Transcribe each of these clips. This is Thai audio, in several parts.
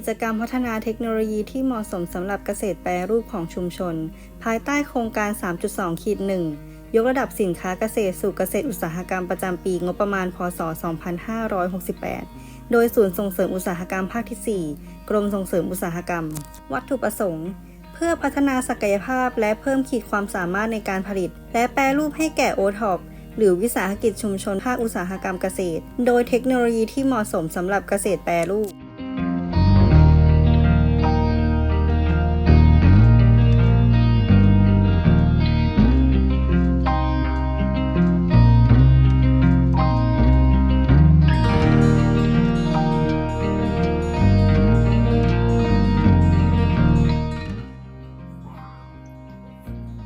กิจกรรมพัฒนาเทคโนโลยีที่เหมาะสมสำหรับเกษตรแปรรูปของชุมชน ภายใต้โครงการ 3.2ขีด1ยกระดับสินค้าเกษตรสู่เกษตรอุตสาหกรรมประจำปีงบประมาณ พศ 2568 โดยศูนย์ส่งเสริมอุตสาหกรรมภาคที่ 4 กรมส่งเสริมอุตสาหกรรม วัตถุประสงค์ เพื่อพัฒนาศักยภาพและเพิ่มขีดความสามารถในการผลิต และแปรรูปให้แก่โอท็อปหรือวิสาหกิจชุมชนภาคอุตสาหกรรมเกษตร โดยเทคโนโลยีที่เหมาะสมสำหรับเกษตรแปรรูป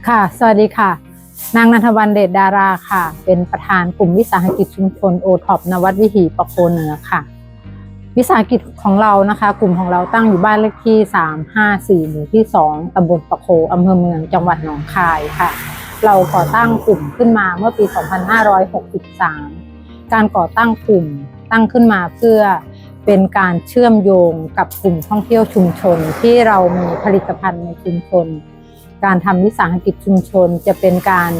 ค่ะ สวัสดีค่ะ นางนันทวันเดชดาราค่ะ เป็นประธานกลุ่มวิสาหกิจชุมชนโอท็อปนวัดวิถีปะโคเหนือค่ะ วิสาหกิจของเรานะคะ กลุ่มของเราตั้งอยู่บ้านเลขที่ 354หมู่ที่ 2ตำบลปะโคอำเภอเมืองจังหวัดหนองคายค่ะ เราก่อตั้งกลุ่มขึ้นมาเมื่อปี 2563 การก่อตั้งกลุ่มตั้งขึ้นมาเพื่อเป็นการเชื่อมโยงกับกลุ่มท่องเที่ยวชุมชนที่เรามีผลิตภัณฑ์ในชุมชน การทำวิสาหกิจชุมชนจะเป็นการ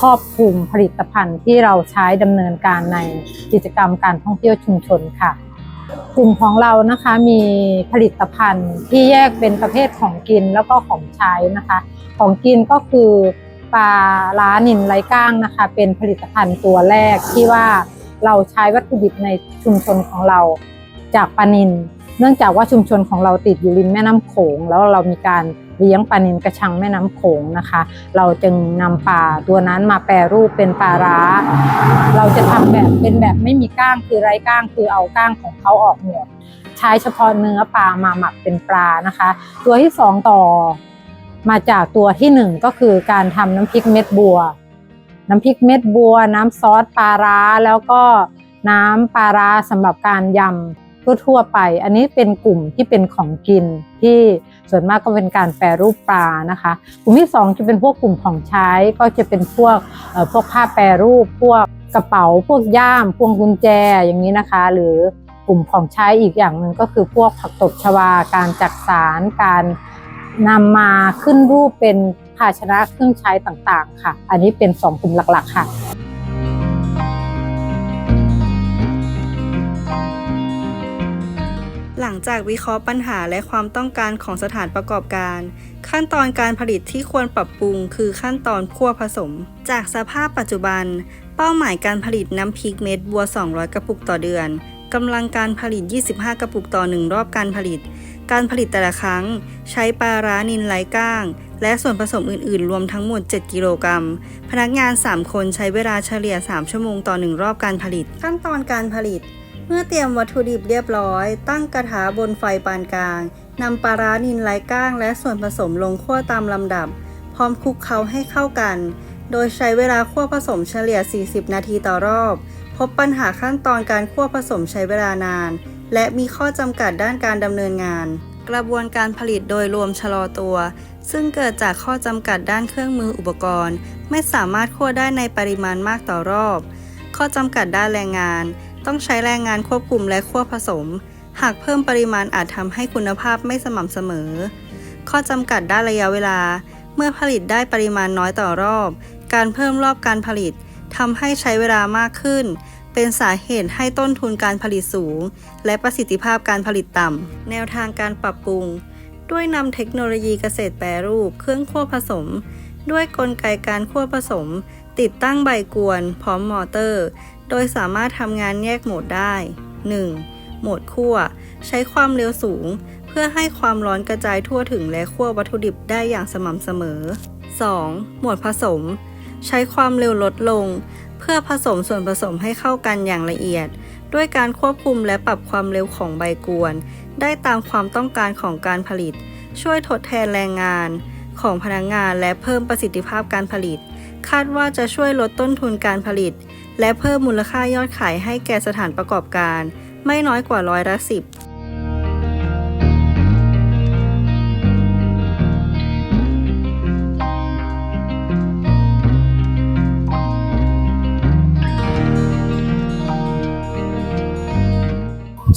ครอบคลุมผลิตภัณฑ์ที่เราใช้ดำเนินการในกิจกรรมการท่องเที่ยวชุมชนค่ะ กลุ่มของเรานะคะมีผลิตภัณฑ์ที่แยกเป็นประเภทของกินแล้วก็ของใช้นะคะ ของกินก็คือปลาล้านินไร้ก้างนะคะ เป็นผลิตภัณฑ์ตัวแรกที่ว่าเราใช้วัตถุดิบในชุมชนของเราจากปลานิน เนื่องจากว่าชุมชนของเราติดอยู่ริมแม่น้ำโขงแล้วเรามีการ เลี้ยงปลานินกระชังแม่น้ำโขงนะคะ เราจึงนำปลาตัวนั้นมาแปรรูปเป็นปลาร้า เราจะทำแบบเป็นแบบไม่มีก้างคือไร้ก้างคือเอาก้างของเขาออกหมดใช้เฉพาะเนื้อปลามาหมักเป็นปลานะคะ ตัวที่สองต่อมาจากตัวที่หนึ่งก็คือการทำน้ำพริกเม็ดบัว น้ำพริกเม็ดบัว น้ำซอสปลาร้าแล้วก็น้ำปลาร้าสำหรับการยำ ทั่วๆไป อันนี้เป็นกลุ่มที่เป็นของกินที่ส่วนมากก็เป็นการแปรรูปปลานะคะ กลุ่มที่สองจะเป็นพวกกลุ่มของใช้ก็จะเป็นพวกพวกผ้าแปรรูป พวกกระเป๋า พวกย่าม พวงกุญแจอย่างนี้นะคะ หรือกลุ่มของใช้อีกอย่างหนึ่งก็คือพวกผักตบชวา การจักสารการนำมาขึ้นรูปเป็นภาชนะเครื่องใช้ต่างๆ ค่ะ อันนี้เป็นสองกลุ่มหลักๆ ค่ะ หลังจากวิเคราะห์ปัญหาและความต้องการของสถานประกอบการ ขั้นตอนการผลิตที่ควรปรับปรุงคือขั้นตอนคั่วผสม จากสภาพปัจจุบัน เป้าหมายการผลิตน้ำพริกเม็ดบัว 200 กระปุกต่อเดือนกำลังการผลิต 25 กระปุกต่อหนึ่งรอบการผลิต การผลิตแต่ละครั้ง ใช้ปลาร้านินไร้ก้าง และส่วนผสมอื่นๆ รวมทั้งหมด 7 กิโลกรัม พนักงาน 3 คนใช้เวลาเฉลี่ย 3 ชั่วโมงต่อ 1 รอบการผลิต ขั้นตอนการผลิต เมื่อเตรียมวัตถุดิบเรียบร้อย ตั้งกระทะบนไฟปานกลางนำปลาร้านินไร้ก้าง และส่วนผสมลงคั่วตามลำดับ พร้อมคลุกเคล้าให้เข้ากัน โดยใช้เวลาคั่วผสมเฉลี่ย 40 นาทีต่อรอบ พบปัญหาขั้นตอนการคั่วผสมใช้เวลานาน และมีข้อจำกัดด้านการดำเนินงาน กระบวนการผลิตโดยรวมชะลอตัว ซึ่งเกิดจากข้อจำกัดด้านเครื่องมืออุปกรณ์ ไม่สามารถคั่วได้ในปริมาณมากต่อรอบ ข้อจำกัดด้านแรงงาน ต้องใช้แรงงานควบคุมและคั่วผสม หากเพิ่มปริมาณอาจทำให้คุณภาพไม่สม่ำเสมอ ข้อจำกัดด้านระยะเวลา เมื่อผลิตได้ปริมาณน้อยต่อรอบ การเพิ่มรอบการผลิตทำให้ใช้เวลามากขึ้น เป็นสาเหตุให้ต้นทุนการผลิตสูง และประสิทธิภาพการผลิตต่ำแนวทางการปรับปรุง ด้วยนำเทคโนโลยีเกษตรแปรรูป เครื่องคั่วผสม ด้วยกลไกการคั่วผสม ติดตั้งใบกวน พร้อมมอเตอร์ โดยสามารถทำงานแยกโหมดได้ 1. โหมดคั่ว ใช้ความเร็วสูง เพื่อให้ความร้อนกระจายทั่วถึงและคั่ววัตถุดิบได้อย่างสม่ำเสมอ 2. โหมดผสม ใช้ความเร็วลดลง เพื่อผสมส่วนผสมให้เข้ากันอย่างละเอียด ด้วยการควบคุมและปรับความเร็วของใบกวน ได้ตามความต้องการของการผลิต ช่วยทดแทนแรงงาน ของพนักงานและเพิ่มประสิทธิภาพการผลิต คาดว่าจะช่วยลดต้นทุนการผลิต และเพิ่มมูลค่ายอดขายให้แก่สถานประกอบการ ไม่น้อยกว่าร้อยละสิบ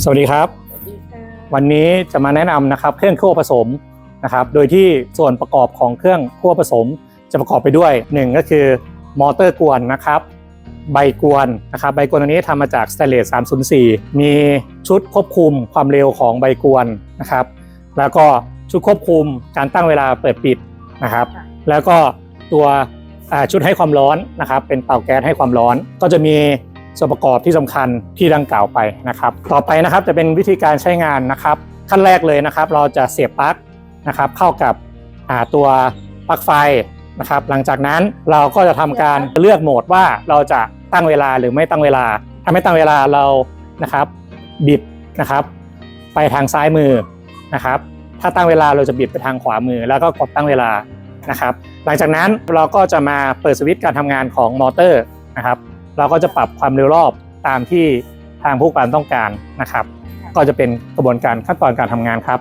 สวัสดีครับ วันนี้จะมาแนะนำนะครับเครื่องคั่วผสม นะครับ โดยที่ส่วนประกอบของเครื่องคั่วผสมจะประกอบไปด้วยหนึ่งก็คือมอเตอร์กวนนะครับ ใบกวนนะครับ ใบกวนตัวนี้ทำมาจากสเตนเลส304 มีชุดควบคุมความเร็วของใบกวนนะครับ แล้วก็ชุดควบคุมการตั้งเวลาเปิดปิดนะครับ แล้วก็ตัวอ่าชุดให้ความร้อนนะครับ เป็นเตาแก๊สให้ความร้อน ก็จะมีส่วนประกอบที่สำคัญที่ดังกล่าวไปนะครับ ต่อไปนะครับจะเป็นวิธีการใช้งานนะครับ ขั้นแรกเลยนะครับ เราจะเสียบปลั๊ก นะครับเข้ากับอ่าตัวปลั๊กไฟนะครับหลังจากนั้นเราก็จะทำการเลือกโหมดว่าเราจะตั้งเวลาหรือไม่ตั้งเวลา ถ้าไม่ตั้งเวลาเรานะครับบิดนะครับ ไปทางซ้ายมือนะครับ ถ้าตั้งเวลาเราจะบิดไปทางขวามือ แล้วก็กดตั้งเวลานะครับ หลังจากนั้นเราก็จะมาเปิดสวิตช์การทำงานของมอเตอร์นะครับ เราก็จะปรับความเร็วรอบตามที่ทางผู้การต้องการนะครับ ก็จะเป็นกระบวนการขั้นตอนการทำงานครับ